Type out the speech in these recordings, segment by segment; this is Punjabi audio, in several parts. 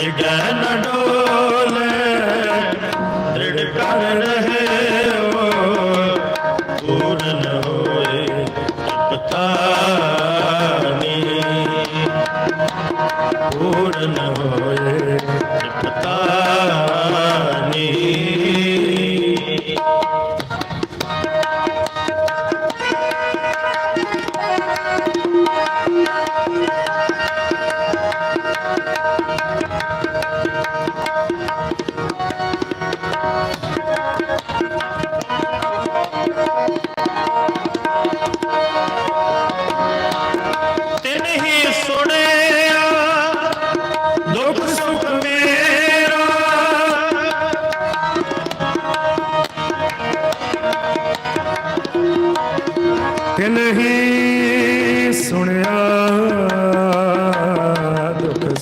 ਡਿਗੈ ਨ ਡੋਲੇ ਦ੍ਰਿੜ ਕਰ ਰਹੇ ਹੋ ਪੂਰਨ ਹੋਏ ਪਤਾ ਪੂਰਨ ਹੋਏ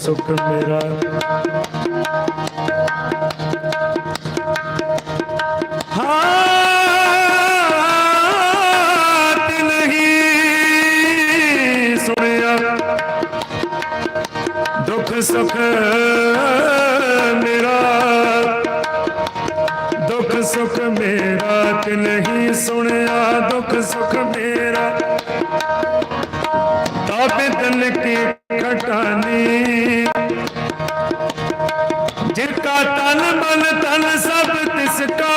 ਸੁਖ ਮੇਰਾ। ਹਾਂ ਤਿਨ ਸੁਣਿਆ। ਦੁੱਖ ਸੁਖ ਮੇਰਾ। ਦੁੱਖ ਸੁਖ ਮੇਰਾ ਤੇ ਨਹੀਂ ਸੁਣਿਆ। ਦੁੱਖ ਸੁਖ ਮੇਰਾ। ਤਾਬੇ ਦਿਲ ਕੀ ਖਟਾਨੀ ਜਿਨ ਕਾ ਤਨ ਮਨ ਤਨ ਸਭ ਤਿਸ ਕਾ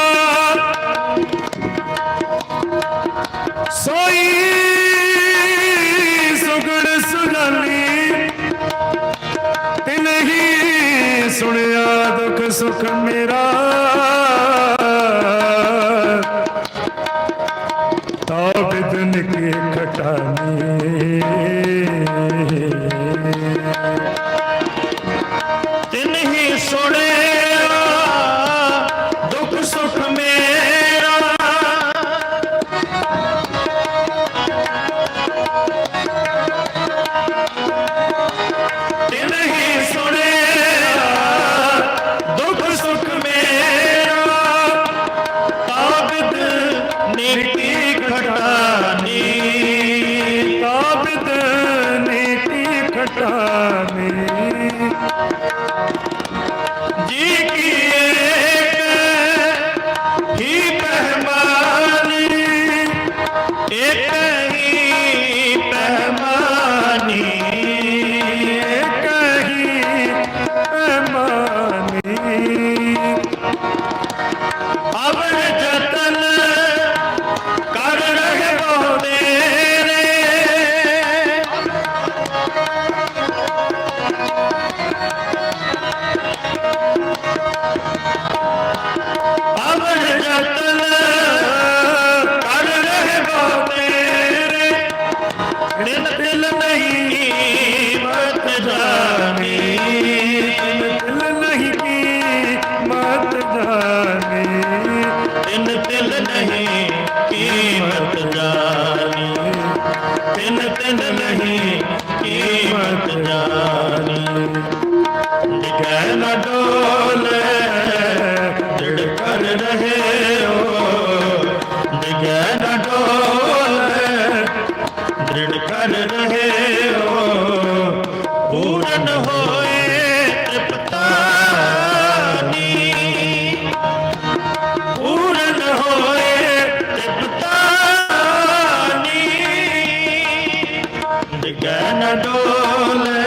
ਸੋਈ ਸੁਗੜ ਸੁਗਾਨੀ ਤੇ ਨਹੀਂ ਸੁਣਿਆ ਦੁੱਖ ਸੁਖ ਮੇਰਾ ਤਾਂ ਨੀਤੀ ਖਟਾਨੀ। ਤਾਬਿਦ ਨੀਤੀ ਖਟਾਨੀ। ਜੀ ਨਿਨ ਦਿਲ ਨਹੀਂ ਮਤ ਜਾਣੀ ਦਿਲ ਨਹੀਂ ਮਤ ਜਾਣੀ। ਪੂਰਨ ਹੋਏ ਤ੍ਰਿਪਤਾਨੀ। ਪੂਰਨ ਹੋਏ ਤ੍ਰਿਪਤਾਨੀ। ਦਿਗੈ ਨ ਡੋਲੇ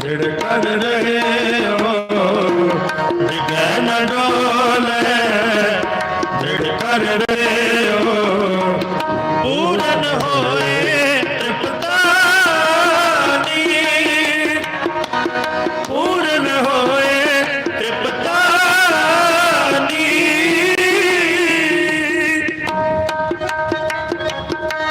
ਦ੍ਰਿੜ ਕਰ ਰਹੇ ਹੋ। ਦਿਗੈ ਨ ਡੋਲੇ।